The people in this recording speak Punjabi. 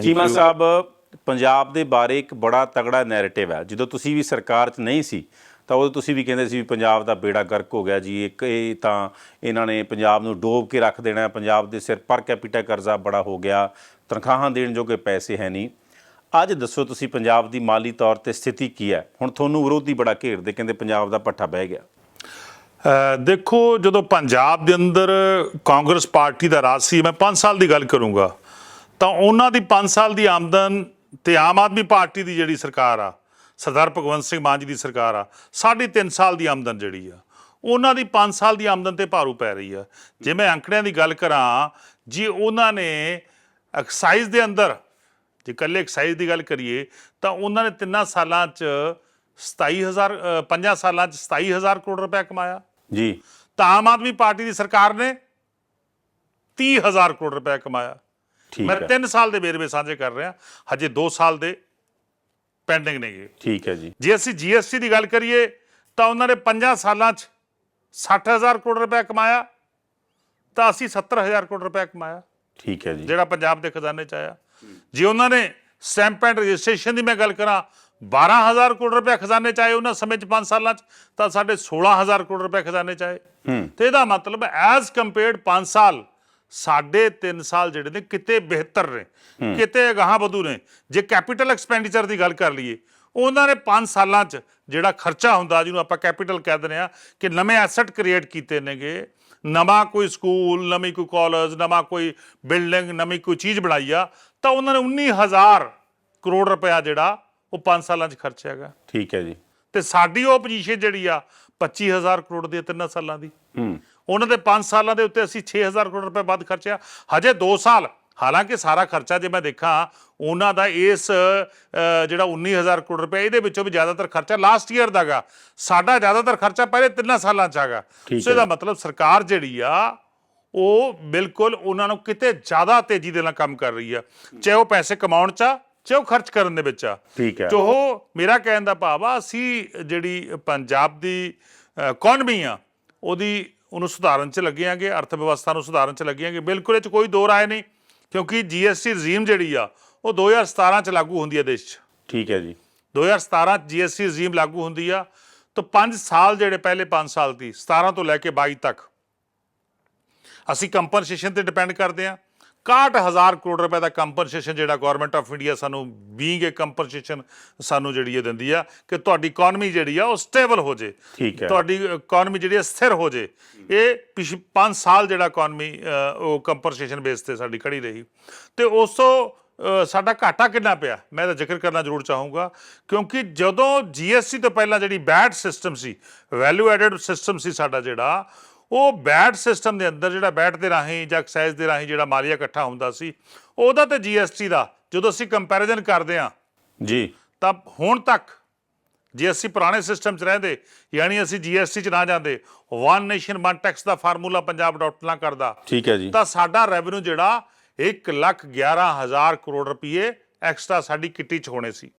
ਚੀਮਾ. ਸਾਹਿਬ ਪੰਜਾਬ ਦੇ ਬਾਰੇ ਇੱਕ ਬੜਾ ਤਗੜਾ ਨੈਰੇਟਿਵ ਹੈ। ਜਦੋਂ ਤੁਸੀਂ ਵੀ ਸਰਕਾਰ 'ਚ ਨਹੀਂ ਸੀ ਤਾਂ ਉਦੋਂ ਤੁਸੀਂ ਵੀ ਕਹਿੰਦੇ ਸੀ ਵੀ ਪੰਜਾਬ ਦਾ ਬੇੜਾ ਗਰਕ ਹੋ ਗਿਆ ਜੀ। ਇੱਕ ਇਹ ਤਾਂ ਇਹਨਾਂ ਨੇ ਪੰਜਾਬ ਨੂੰ ਡੋਬ ਕੇ ਰੱਖ ਦੇਣਾ ਹੈ, ਪੰਜਾਬ ਦੇ ਸਿਰ ਪਰ ਕੈਪੀਟਾ ਕਰਜ਼ਾ ਬੜਾ ਹੋ ਗਿਆ। ਤਨਖਾਹਾਂ ਦੇਣ ਜੋਗੇ ਪੈਸੇ ਹੈ ਨਹੀਂ। ਅੱਜ ਦੱਸੋ ਤੁਸੀਂ ਪੰਜਾਬ ਦੀ ਮਾਲੀ ਤੌਰ ਤੇ ਸਥਿਤੀ ਕੀ ਹੈ? ਹੁਣ ਤੁਹਾਨੂੰ ਵਿਰੋਧੀ ਬੜਾ ਘੇਰਦੇ ਕਹਿੰਦੇ ਪੰਜਾਬ ਦਾ ਪੱਠਾ ਬਹਿ ਗਿਆ। ਦੇਖੋ ਜਦੋਂ ਪੰਜਾਬ ਦੇ ਅੰਦਰ ਕਾਂਗਰਸ ਪਾਰਟੀ ਦਾ ਰਾਜ ਸੀ ਮੈਂ 5 ਸਾਲ ਦੀ ਗੱਲ ਕਰੂੰਗਾ। ਤਾਂ ਉਹਨਾਂ ਦੀ 5 ਸਾਲ ਦੀ ਆਮਦਨ ਤੇ ਆਮ ਆਦਮੀ ਪਾਰਟੀ ਦੀ ਜਿਹੜੀ ਸਰਕਾਰ ਆ ਸਰਦਾਰ ਭਗਵੰਤ ਸਿੰਘ ਮਾਨ ਜੀ ਦੀ ਸਰਕਾਰ ਆ ਸਾਢੇ ਤਿੰਨ ਸਾਲ ਦੀ ਆਮਦਨ ਜਿਹੜੀ ਆ ਉਹਨਾਂ ਦੀ 5 ਸਾਲ ਦੀ ਆਮਦਨ ਤੇ ਭਾਰੂ ਪੈ ਰਹੀ ਆ। ਜੇ ਮੈਂ ਅੰਕੜਿਆਂ ਦੀ ਗੱਲ ਕਰਾਂ ਜੀ ਉਹਨਾਂ ਨੇ ਐਕਸਾਈਜ਼ ਦੇ ਅੰਦਰ ਜੇ ਇਕੱਲੇ ਐਕਸਾਈਜ਼ ਦੀ ਗੱਲ ਕਰੀਏ ਤਾਂ ਉਹਨਾਂ ਨੇ ਤਿੰਨਾਂ ਸਾਲਾਂ 'ਚ 27000 ਅ, ਪੰਜਾਂ ਸਾਲਾਂ 'ਚ 27000 ਕਰੋੜ ਰੁਪਏ ਕਮਾਇਆ। ਜੀ। ਤਾਂ ਆਮ ਆਦਮੀ ਪਾਰਟੀ ਦੀ ਸਰਕਾਰ ਨੇ 30000 ਕਰੋੜ ਰੁਪਏ ਕਮਾਇਆ। ਠੀਕ ਮੈਂ ਹੈ। 3 ਸਾਲ ਦੇ ਵੇਰਵੇ ਸਾਂਝੇ ਕਰ ਰਿਹਾ ਹਜੇ 2 ਸਾਲ ਦੇ ਪੈਂਡਿੰਗ ਨੇਗੇ। ਠੀਕ ਹੈ ਜੀ। ਜੇ ਅਸੀਂ ਜੀਐਸਟੀ ਦੀ ਗੱਲ ਕਰੀਏ ਤਾਂ ਉਹਨਾਂ ਨੇ 5 ਸਾਲਾਂ 'ਚ 60000 ਕਰੋੜ ਰੁਪਏ ਕਮਾਇਆ ਤਾਂ ਅਸੀਂ 70000 ਕਰੋੜ ਰੁਪਏ ਕਮਾਇਆ। ਠੀਕ ਹੈ ਜੀ। ਜਿਹੜਾ ਪੰਜਾਬ ਦੇ ਖਜ਼ਾਨੇ 'ਚ ਆਇਆ। ਜੇ ਉਹਨਾਂ ਨੇ ਸਟੈਂਪ ਐਂਡ ਰਜਿਸਟ੍ਰੇਸ਼ਨ ਦੀ ਮੈਂ ਗੱਲ ਕਰਾਂ 12000 ਕਰੋੜ ਰੁਪਏ ਖਜ਼ਾਨੇ 'ਚ ਆਏ ਉਹਨਾਂ ਸਮੇਂ 'ਚ 5 ਸਾਲਾਂ 'ਚ ਤਾਂ ਸਾਡੇ 16000 ਕਰੋੜ ਰੁਪਏ ਖਜ਼ਾਨੇ 'ਚ ਆਏ। ਹੂੰ। ਤੇ ਇਹਦਾ ਮਤਲਬ ਐਜ਼ ਕੰਪੇਅਰਡ 5 ਸਾਲ ਸਾਡੇ 3 ਸਾਲ ਜਿਹੜੇ ਨੇ ਕਿਤੇ ਬਿਹਤਰ ਨੇ ਕਿਤੇ ਅਗਾਹਾਂ ਵਧੂ ਨੇ। ਜੇ ਕੈਪੀਟਲ ਐਕਸਪੈਂਡੀਚਰ ਦੀ ਗੱਲ ਕਰ ਲਈਏ ਉਹਨਾਂ ਨੇ 5 ਸਾਲਾਂ 'ਚ ਜਿਹੜਾ ਖਰਚਾ ਹੁੰਦਾ ਜਿਹਨੂੰ ਆਪਾਂ ਕੈਪੀਟਲ ਕਹਿ ਦਿੰਦੇ ਆ ਕਿ ਨਵੇਂ ਐਸੈਟ ਕ੍ਰੀਏਟ ਕੀਤੇ ਨੇਗੇ। ਨਵਾਂ ਕੋਈ ਸਕੂਲ ਨਵੀਂ ਕੋਈ ਕਾਲਜ ਨਵਾਂ ਕੋਈ ਬਿਲਡਿੰਗ ਨਵੀਂ ਕੋਈ ਚੀਜ਼ ਬਣਾਈ ਆ ਤਾਂ ਉਹਨਾਂ ਨੇ 19000 ਕਰੋੜ ਰੁਪਇਆ ਜਿਹੜਾ ਉਹ 5 ਸਾਲਾਂ 'ਚ ਖਰਚਿਆ ਹੈਗਾ। ਠੀਕ ਹੈ ਜੀ। ਤੇ ਸਾਡੀ ਉਹ ਪੋਜੀਸ਼ਨ ਜਿਹੜੀ ਆ 25000 ਕਰੋੜ ਦੀ ਆ ਤਿੰਨਾਂ ਸਾਲਾਂ ਦੀ। ਹੂੰ। ਉਹਨਾਂ ਦੇ 5 ਸਾਲਾਂ ਦੇ ਉੱਤੇ ਅਸੀਂ 6000 ਕਰੋੜ ਰੁਪਏ ਵੱਧ ਖਰਚਿਆ। ਹਜੇ 2 ਸਾਲ। ਹਾਲਾਂਕਿ ਸਾਰਾ ਖਰਚਾ ਜੇ ਮੈਂ ਦੇਖਾਂ ਉਹਨਾਂ ਦਾ ਇਸ ਜਿਹੜਾ 19000 ਕਰੋੜ ਰੁਪਏ ਇਹਦੇ ਵਿੱਚੋਂ ਵੀ ਜ਼ਿਆਦਾਤਰ ਖਰਚਾ ਲਾਸਟ ਈਅਰ ਦਾਗਾ ਸਾਡਾ ਜ਼ਿਆਦਾਤਰ ਖਰਚਾ ਪਹਿਲੇ ਤਿੰਨਾਂ ਸਾਲਾਂ ਚ ਆਗਾ। ਸੋ ਇਹਦਾ ਮਤਲਬ ਸਰਕਾਰ ਜਿਹੜੀ ਆ ਉਹ ਬਿਲਕੁਲ ਉਹਨਾਂ ਨੂੰ ਕਿਤੇ ਜ਼ਿਆਦਾ ਤੇਜ਼ੀ ਦੇ ਨਾਲ ਕੰਮ ਕਰ ਰਹੀ ਆ। ਚਾਹੇ ਉਹ ਪੈਸੇ ਕਮਾਉਣ ਚ ਆ ਚਾਹੇ ਉਹ ਖਰਚ ਕਰਨ ਦੇ ਵਿੱਚ ਆ। ਠੀਕ ਹੈ। ਤੋ ਮੇਰਾ ਕਹਿਣ ਦਾ ਭਾਵ ਆ ਅਸੀਂ ਜਿਹੜੀ ਪੰਜਾਬ ਦੀ ਇਕਨੋਮੀ ਆ ਉਹਦੀ ਉਹਨੂੰ ਸੁਧਾਰਨ ਚ ਲੱਗੇ ਆਂਗੇ ਅਰਥ ਵਿਵਸਥਾ ਨੂੰ ਸੁਧਾਰਨ ਚ ਲੱਗੇ ਆਂਗੇ ਬਿਲਕੁਲ ਇਹ ਚ ਕੋਈ ਦੋ ਰਾਏ ਨਹੀਂ ਕਿਉਂਕਿ ਜੀਐਸਟੀ ਰਜੀਮ ਜਿਹੜੀ ਆ ਉਹ 2017 ਚ ਲਾਗੂ ਹੁੰਦੀ ਹੈ ਦੇਸ਼ 'ਚ। ਠੀਕ ਹੈ ਜੀ। 2017 ਚ ਜੀਐਸਟੀ ਰਜੀਮ ਲਾਗੂ ਹੁੰਦੀ ਆ ਤਾਂ 5 ਸਾਲ ਜਿਹੜੇ ਪਹਿਲੇ 5 ਸਾਲ ਦੀ 17 ਤੋਂ ਲੈ ਕੇ 22 ਤੱਕ। ਅਸੀਂ ਕੰਪਨਸੇਸ਼ਨ ਤੇ ਡਿਪੈਂਡ ਕਰਦੇ ਆ। 61000 ਕਰੋੜ ਰੁਪਏ ਦਾ ਕੰਪਨਸੇਸ਼ਨ ਜਿਹੜਾ ਗਵਰਨਮੈਂਟ ਆਫ ਇੰਡੀਆ ਸਾਨੂੰ ਬੀਇੰਗ ਏ ਕੰਪਨਸੇਸ਼ਨ ਸਾਨੂੰ ਜਿਹੜੀ ਇਹ ਦਿੰਦੀ ਆ ਕਿ ਤੁਹਾਡੀ ਇਕਨੋਮੀ ਜਿਹੜੀ ਆ ਉਹ ਸਟੇਬਲ ਹੋ ਜੇ। ਠੀਕ ਹੈ। ਤੁਹਾਡੀ ਇਕਨੋਮੀ ਜਿਹੜੀ ਆ ਸਥਿਰ ਹੋ ਜੇ। ਇਹ ਪਿਛ 5 ਸਾਲ ਜਿਹੜਾ ਇਕਨੋਮੀ ਉਹ ਕੰਪਨਸੇਸ਼ਨ ਬੇਸ ਤੇ ਸਾਡੀ ਖੜੀ ਰਹੀ। ਤੇ ਉਸ ਤੋਂ ਸਾਡਾ ਘਾਟਾ ਕਿੰਨਾ ਪਿਆ? ਮੈਂ ਤਾਂ ਜ਼ਿਕਰ ਕਰਨਾ ਜ਼ਰੂਰ ਚਾਹੂੰਗਾ ਕਿਉਂਕਿ ਜਦੋਂ ਜੀਐਸਟੀ ਤੋਂ ਪਹਿਲਾਂ ਜਿਹੜੀ ਬੈਟ ਸਿਸਟਮ ਸੀ ਵੈਲਿਊ ਐਡਡ ਸਿਸਟਮ ਸੀ ਸਾਡਾ ਜਿਹੜਾ ਉਹ ਬੈਟ ਸਿਸਟਮ ਦੇ ਅੰਦਰ ਜਿਹੜਾ ਬੈਟ ਦੇ ਰਾਹੀਂ ਜਾਂ ਐਕਸਾਈਜ਼ ਦੇ ਰਾਹੀਂ ਜਿਹੜਾ ਮਾਲੀਆ ਇਕੱਠਾ ਹੁੰਦਾ ਸੀ ਉਹਦਾ ਤੇ ਜੀਐਸਟੀ ਦਾ ਜਦੋਂ ਅਸੀਂ ਕੰਪੈਰੀਜ਼ਨ ਕਰਦੇ ਹਾਂ ਜੀ। ਤਾਂ ਹੁਣ ਤੱਕ ਜੇ ਅਸੀਂ ਪੁਰਾਣੇ ਸਿਸਟਮ 'ਚ ਰਹਿੰਦੇ ਯਾਨੀ ਅਸੀਂ ਜੀਐਸਟੀ 'ਚ ਨਾ ਜਾਂਦੇ ਵਨ ਨੇਸ਼ਨ ਵਨ ਟੈਕਸ ਦਾ ਫਾਰਮੂਲਾ ਪੰਜਾਬ ਨਾ ਕਰਦਾ ਠੀਕ ਹੈ ਜੀ। ਤਾਂ ਸਾਡਾ ਰੈਵਨਿਊ ਜਿਹੜਾ 1 ਲੱਖ 11 ਹਜ਼ਾਰ ਕਰੋੜ ਰੁਪਏ ਐਕਸਟਰਾ ਸਾਡੀ ਕਿੱਟੀ 'ਚ ਹੋਣੇ ਸੀ।